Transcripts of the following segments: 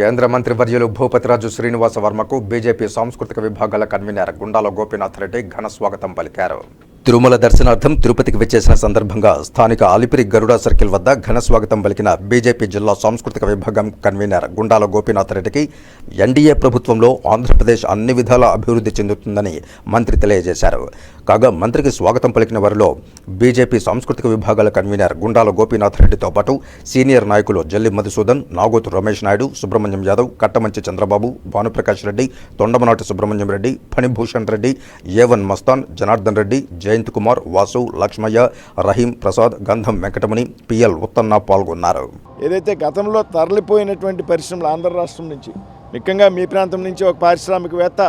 కేంద్ర మంత్రి వర్యులు భూపతిరాజు శ్రీనివాస వర్మకు బీజేపీ సాంస్కృతిక విభాగాల కన్వీనర్ గుండాల గోపీనాథ్ రెడ్డి ఘన స్వాగతం పలికారు. తిరుమల దర్శనార్థం తిరుపతికి వచ్చేసిన సందర్భంగా స్థానిక అలిపిరి గరుడా సర్కిల్ వద్ద ఘన స్వాగతం పలికిన బీజేపీ జిల్లా సాంస్కృతిక విభాగం కన్వీనర్ గుండాల గోపీనాథ్ రెడ్డికి ఎన్డీఏ ప్రభుత్వంలో ఆంధ్రప్రదేశ్ అన్ని విధాల అభివృద్ధి చెందుతుందని మంత్రి తెలియజేశారు. కాగా మంత్రికి స్వాగతం పలికిన వారిలో బీజేపీ సాంస్కృతిక విభాగాల కన్వీనర్ గుండాల గోపీనాథ్ రెడ్డితో పాటు సీనియర్ నాయకులు జల్లి మధుసూదన్ నాగోతు రమేష్ నాయుడు సుబ్రహ్మణ్యం యాదవ్ కట్టమంచి చంద్రబాబు భానుప్రకాష్ రెడ్డి తొండమనాటి సుబ్రహ్మణ్యం రెడ్డి ఫణిభూషణ్ రెడ్డి ఏవన్ మస్తాన్ జనార్దన్ రెడ్డి జయంత్ కుమార్ వాసు లక్ష్మయ్య రహీం ప్రసాద్ గంధం వెంకటమణి పిఎల్ ఉత్తన్న పాల్గొన్నారు. ఏదైతే గతంలో తరలిపోయినటువంటి పరిశ్రమలు ఆంధ్ర రాష్ట్రం నుంచి ముఖ్యంగా మీ ప్రాంతం నుంచి ఒక పారిశ్రామికవేత్త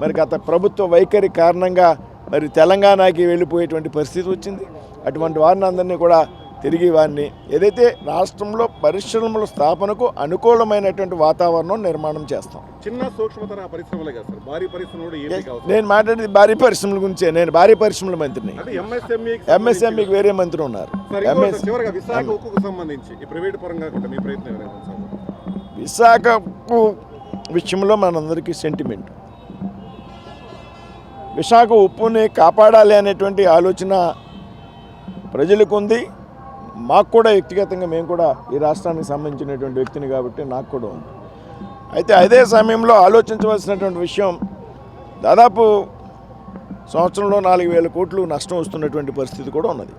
మరి గత ప్రభుత్వ వైఖరి కారణంగా మరి తెలంగాణకి వెళ్ళిపోయేటువంటి పరిస్థితి వచ్చింది. అటువంటి వారిని అందరినీ కూడా తిరిగి వారిని ఏదైతే రాష్ట్రంలో పరిశ్రమల స్థాపనకు అనుకూలమైనటువంటి వాతావరణం నిర్మాణం చేస్తాం. చిన్న సూక్ష్మతర పరిశ్రమలే కదా సార్? భారీ పరిశ్రమలు కూడా ఏంటి కావచ్చు నేను మాట్లాడేది భారీ పరిశ్రమల గురించే నేను భారీ పరిశ్రమల మంత్రిని. అంటే ఎంఎస్ఎంఈ ఎంఎస్ఎంఈకి వేరే మంత్రి ఉన్నారు. విశాఖ ఉక్కుకు సంబంధించి ప్రైవేట్ పరంగా మీ ప్రయత్నం విశాఖకు విషయంలో మనందరికీ సెంటిమెంట్ విశాఖ ఉప్పుని కాపాడాలి అనేటువంటి ఆలోచన ప్రజలకు ఉంది. మాకు కూడా వ్యక్తిగతంగా మేము కూడా ఈ రాష్ట్రానికి సంబంధించినటువంటి వ్యక్తిని కాబట్టి నాకు కూడా ఉంది. అయితే అదే సమయంలో ఆలోచించవలసినటువంటి విషయం దాదాపు సంవత్సరంలో నాలుగు వేల కోట్లు నష్టం వస్తున్నటువంటి పరిస్థితి కూడా ఉన్నది.